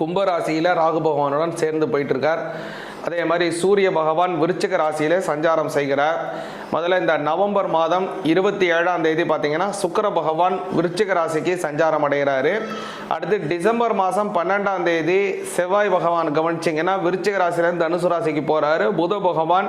கும்பராசியில் ராகு பகவானுடன் சேர்ந்து போயிட்டு இருக்கார் அதே மாதிரி சூரிய பகவான் விருச்சிக ராசியில் சஞ்சாரம் செய்கிறார். முதல்ல இந்த நவம்பர் மாதம் இருபத்தி ஏழாம் தேதி பார்த்தீங்கன்னா சுக்கிர பகவான் விருச்சிக ராசிக்கு சஞ்சாரம் அடைகிறாரு. அடுத்து டிசம்பர் மாதம் பன்னெண்டாம் தேதி செவ்வாய் பகவான் கவனிச்சிங்கன்னா விருச்சிக ராசியிலேருந்து தனுசு ராசிக்கு போகிறாரு புத பகவான்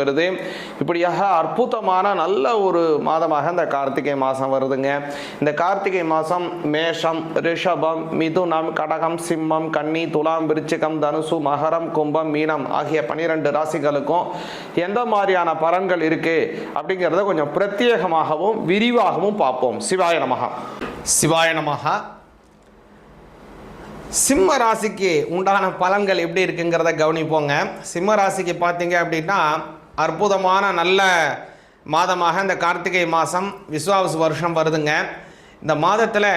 வருது. இப்படியாக அற்புதமான நல்ல ஒரு மாதமாக இந்த கார்த்திகை மாதம் வருதுங்க. இந்த கார்த்திகை மாதம் மேஷம் ரிஷபம் மிதுனம் கடகம் சிம்மம் கன்னி துலாம் விருச்சிகம் தனுசு மகரம் கும்பம் மீனம் ஆகிய பனிரெண்டு ராசிகளுக்கும் எந்த மாதிரியான பலன்கள் இருக்கு அப்படிங்கிறத கொஞ்சம் பிரத்யேகமாகவும் விரிவாகவும் பார்ப்போம். சிவாய நமகா சிவாய நமகா சிம்ம ராசிக்கு உண்டான பலன்கள் எப்படி இருக்குங்கிறத கவனிப்போங்க. சிம்ம ராசிக்கு பார்த்தீங்க அப்படின்னா அற்புதமான நல்ல மாதமாக இந்த கார்த்திகை மாதம் விஸ்வாவசு வருஷம் வருதுங்க. இந்த மாதத்தில்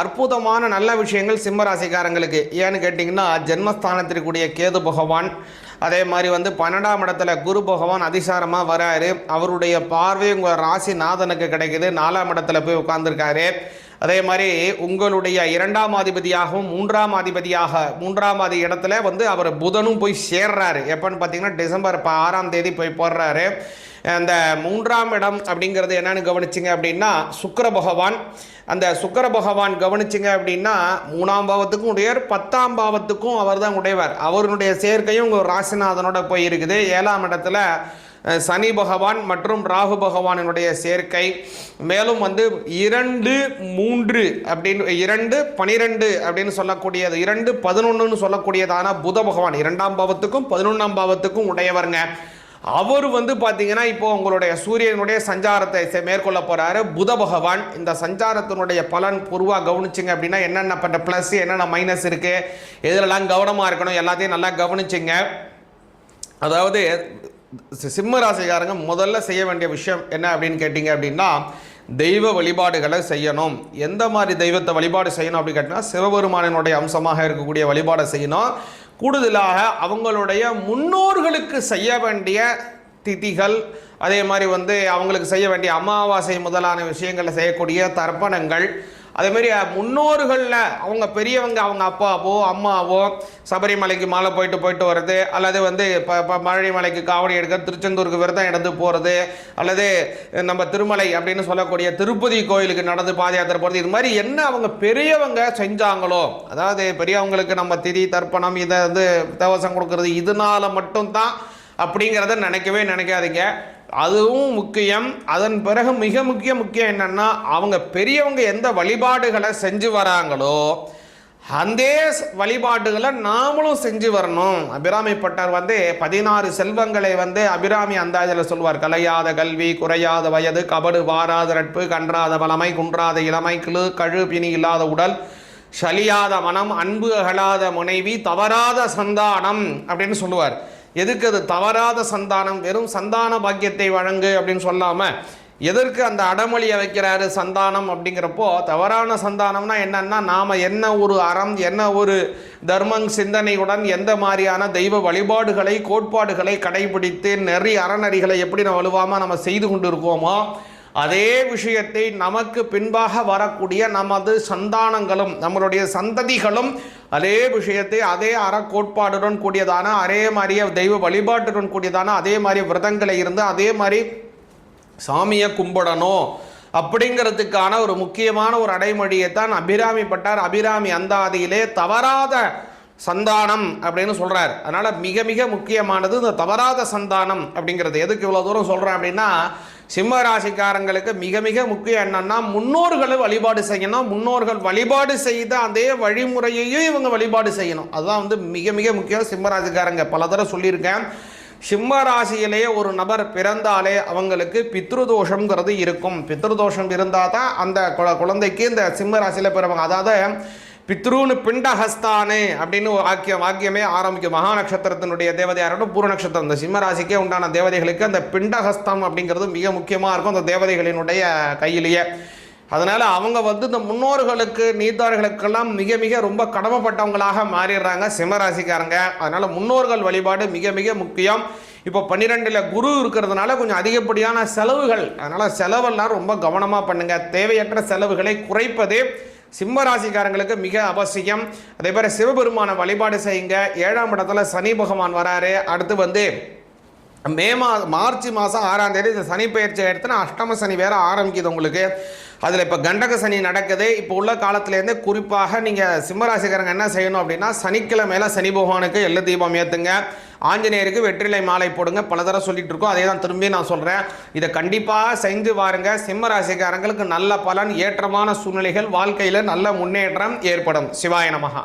அற்புதமான நல்ல விஷயங்கள் சிம்ம ராசிக்காரங்களுக்கு ஏன்னு கேட்டிங்கன்னா ஜென்மஸ்தானத்திற்குரிய கேது பகவான் அதே மாதிரி வந்து பன்னெண்டாம் இடத்துல குரு பகவான் அதிசாரமாக வராரு. அவருடைய பார்வை உங்கள் ராசி நாதனுக்கு கிடைக்குது. நாலாம் இடத்துல போய் உட்காந்துருக்காரு அதே மாதிரி உங்களுடைய இரண்டாம் அதிபதியாகவும் மூன்றாம் அதிபதியாக மூன்றாம் அதி இடத்துல வந்து அவர் புதனும் போய் சேர்றாரு. எப்போன்னு பார்த்தீங்கன்னா டிசம்பர் இப்போ ஆறாம் தேதி போய் போடுறாரு. அந்த மூன்றாம் இடம் அப்படிங்கிறது என்னன்னு கவனிச்சிங்க அப்படின்னா சுக்கர பகவான். அந்த சுக்கர பகவான் கவனிச்சிங்க அப்படின்னா மூணாம் பாவத்துக்கும் உடையவர் பத்தாம் பாவத்துக்கும் அவர் தான் உடையவர். அவருடைய சேர்க்கையும் உங்கள் ராசிநாதனோட போய் இருக்குது ஏழாம் இடத்துல சனி பகவான் மற்றும் ராகு பகவானினுடைய சேர்க்கை. மேலும் வந்து இரண்டு மூன்று அப்படின்னு இரண்டு பனிரெண்டு அப்படின்னு சொல்லக்கூடியது இரண்டு பதினொன்றுன்னு சொல்லக்கூடியதான புத பகவான். இரண்டாம் பாவத்துக்கும் பதினொன்றாம் பாவத்துக்கும் உடையவருங்க. அவர் வந்து பார்த்தீங்கன்னா இப்போ உங்களுடைய சூரியனுடைய சஞ்சாரத்தை மேற்கொள்ள போகிறாரு புத பகவான் இந்த சஞ்சாரத்தினுடைய பலன் பொருவாக கவனிச்சிங்க அப்படின்னா என்னென்ன பண்ணுற ப்ளஸ் என்னென்ன மைனஸ் இருக்குது எதுலலாம் கவனமாக இருக்கணும் எல்லாத்தையும் நல்லா கவனிச்சிங்க. அதாவது சிம்ம ராசிக்காரங்க முதல்ல செய்ய வேண்டிய விஷயம் என்ன அப்படின்னு கேட்டிங்க அப்படின்னா தெய்வ வழிபாடுகளை செய்யணும். எந்த மாதிரி தெய்வத்தை வழிபாடு செய்யணும் அப்படின்னு கேட்டிங்கன்னா சிவபெருமானினுடைய அம்சமாக இருக்கக்கூடிய வழிபாடை செய்யணும். கூடுதலாக அவங்களுடைய முன்னோர்களுக்கு செய்ய வேண்டிய திதிகள் அதே மாதிரி வந்து அவங்களுக்கு செய்ய வேண்டிய அமாவாசை முதலான விஷயங்களை செய்யக்கூடிய தர்ப்பணங்கள் அதே மாதிரி முன்னோர்களில் அவங்க பெரியவங்க அவங்க அப்பாவோ அம்மாவோ சபரிமலைக்கு மாலை போயிட்டு போயிட்டு வர்றது அல்லது வந்து இப்போ மழைமலைக்கு காவடி எடுக்க திருச்செந்தூருக்கு விரதம் எடுத்து போகிறது அல்லது நம்ம திருமலை அப்படின்னு சொல்லக்கூடிய திருப்பதி கோயிலுக்கு நடந்து பாத யாத்திரை போகிறது இது மாதிரி என்ன அவங்க பெரியவங்க செஞ்சாங்களோ அதாவது பெரியவங்களுக்கு நம்ம திதி தர்ப்பணம் இதை வந்து தவசம் கொடுக்கறது இதனால மட்டும்தான் அப்படிங்கிறத நினைக்கவே நினைக்காதீங்க. அதுவும் முக்கியம். அதன் பிறகு மிக முக்கிய முக்கியம் என்னன்னா அவங்க பெரியவங்க எந்த வழிபாடுகளை செஞ்சு வராங்களோ அந்த வழிபாடுகளை நாமளும் செஞ்சு வரணும். அபிராமி வந்து பதினாறு செல்வங்களை வந்து அபிராமி அந்தாஜில் சொல்வார். கலையாத கல்வி குறையாத வயது கபடு வாராத நட்பு கன்றாத வளமை குன்றாத இளமை கிளு கழு பிணி இல்லாத உடல் சலியாத மனம் அன்பு அகலாத முனைவி தவறாத சந்தானம் அப்படின்னு சொல்லுவார். எதுக்கு அது தவறாத சந்தானம்? வெறும் சந்தான பாக்கியத்தை வழங்கு அப்படின்னு சொல்லாமல் எதற்கு அந்த அடமொழியை வைக்கிறாரு சந்தானம் அப்படிங்கிறப்போ தவறான சந்தானம்னா என்னன்னா நாம் என்ன ஒரு அறம் என்ன ஒரு தர்மம் சிந்தனையுடன் எந்த மாதிரியான தெய்வ வழிபாடுகளை கோட்பாடுகளை கடைபிடித்து நெறி அறநெறிகளை எப்படி நம்ம வலுவாமல் நம்ம செய்து கொண்டு இருக்கோமோ அதே விஷயத்தை நமக்கு பின்பாக வரக்கூடிய நமது சந்தானங்களும் நம்மளுடைய சந்ததிகளும் அதே விஷயத்தை அதே அறக்கோட்பாடுடன் கூடியதான அதே மாதிரியே தெய்வ வழிபாட்டுடன் கூடியதான அதே மாதிரி விரதங்களை இருந்து அதே மாதிரி சாமியை கும்பிடணும் அப்படிங்கிறதுக்கான ஒரு முக்கியமான ஒரு அடைமொழியை தான் அபிராமி பட்டார். அபிராமி அந்தாதியிலே தவறாத சந்தானம் அப்படின்னு சொல்கிறார் அதனால் மிக மிக முக்கியமானது இந்த தவறாத சந்தானம் அப்படிங்கிறது. எதுக்கு இவ்வளோ தூரம் சொல்கிறேன் அப்படின்னா சிம்ம ராசிக்காரங்களுக்கு மிக மிக முக்கியம் என்னன்னா முன்னோர்களை வழிபாடு செய்யணும். முன்னோர்கள் வழிபாடு செய்த அதே வழிமுறையையும் இவங்க வழிபாடு செய்யணும். அதுதான் வந்து மிக மிக முக்கியம். சிம்ம ராசிக்காரங்க பல தடவை சொல்லியிருக்கேன். சிம்ம ராசியிலேயே ஒரு நபர் பிறந்தாலே அவங்களுக்கு பித்ருதோஷங்கிறது இருக்கும். பித்ருதோஷம் இருந்தால் தான் அந்த குழ- குழந்தைக்கு இந்த சிம்ம ராசியில் பிறவங்க அதாவது பித்ருன்னு பிண்டஹஸ்தானே அப்படின்னு ஒரு வாக்கியம் வாக்கியமே ஆரம்பிக்கும். மகா நட்சத்திரத்தினுடைய தேவதையாரோட பூர நட்சத்திரம். இந்த சிம்ம ராசிக்கே உண்டான தேவதைகளுக்கு அந்த பிண்டஹஸ்தம் அப்படிங்கிறது மிக முக்கியமாக இருக்கும் அந்த தேவதைகளினுடைய கையிலேயே. அதனால் அவங்க வந்து இந்த முன்னோர்களுக்கு நீத்தார்களுக்கெல்லாம் மிக மிக ரொம்ப கடமைப்பட்டவங்களாக மாறிடுறாங்க சிம்மராசிக்காரங்க அதனால் முன்னோர்கள் வழிபாடு மிக மிக முக்கியம். இப்போ பன்னிரெண்டில் குரு இருக்கிறதுனால கொஞ்சம் அதிகப்படியான செலவுகள். அதனால் செலவெல்லாம் ரொம்ப கவனமாக பண்ணுங்கள் தேவையற்ற செலவுகளை குறைப்பதே சிம்ம ராசிக்காரங்களுக்கு மிக அவசியம். அதே மாதிரி சிவபெருமான வழிபாடு செய்யுங்க. ஏழாம் இடத்துல சனி பகவான் வராரு. அடுத்து வந்து மே மா மார்ச் மாதம் ஆறாம் தேதி இந்த சனி பயிற்சி எடுத்துனா அஷ்டம சனி வேற ஆரம்பிக்குது உங்களுக்கு. அதில் இப்போ கண்டக சனி நடக்குது. இப்போ உள்ள காலத்துலேருந்து குறிப்பாக நீங்கள் சிம்மராசிக்காரங்க என்ன செய்யணும் அப்படின்னா சனிக்கிழமையில சனி பகவானுக்கு எள்ளு தீபம் ஏற்றுங்க ஆஞ்சநேயருக்கு வெற்றிலை மாலை போடுங்க. பல தடவை சொல்லிட்டு இருக்கோம். அதே தான் திரும்பி நான் சொல்கிறேன் இதை கண்டிப்பாக செஞ்சு பாருங்க சிம்ம ராசிக்காரங்களுக்கு நல்ல பலன் ஏற்றமான சூழ்நிலைகள் வாழ்க்கையில் நல்ல முன்னேற்றம் ஏற்படும். சிவாய நமகா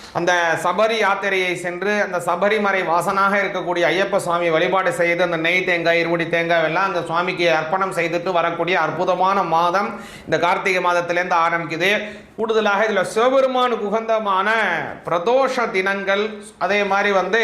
அந்த சபரி யாத்திரையை சென்று அந்த சபரிமலை வாசனாக இருக்கக்கூடிய ஐயப்ப சுவாமி வழிபாடு செய்து அந்த நெய் தேங்காய் இருமுடி தேங்காய் எல்லாம் அந்த சுவாமிக்கு அர்ப்பணம் செய்துட்டு வரக்கூடிய அற்புதமான மாதம் இந்த கார்த்திகை மாதத்திலேருந்து ஆரம்பிக்குது. கூடுதலாக இதில் சிவபெருமானுக்கு உகந்தமான பிரதோஷ தினங்கள் அதே மாதிரி வந்து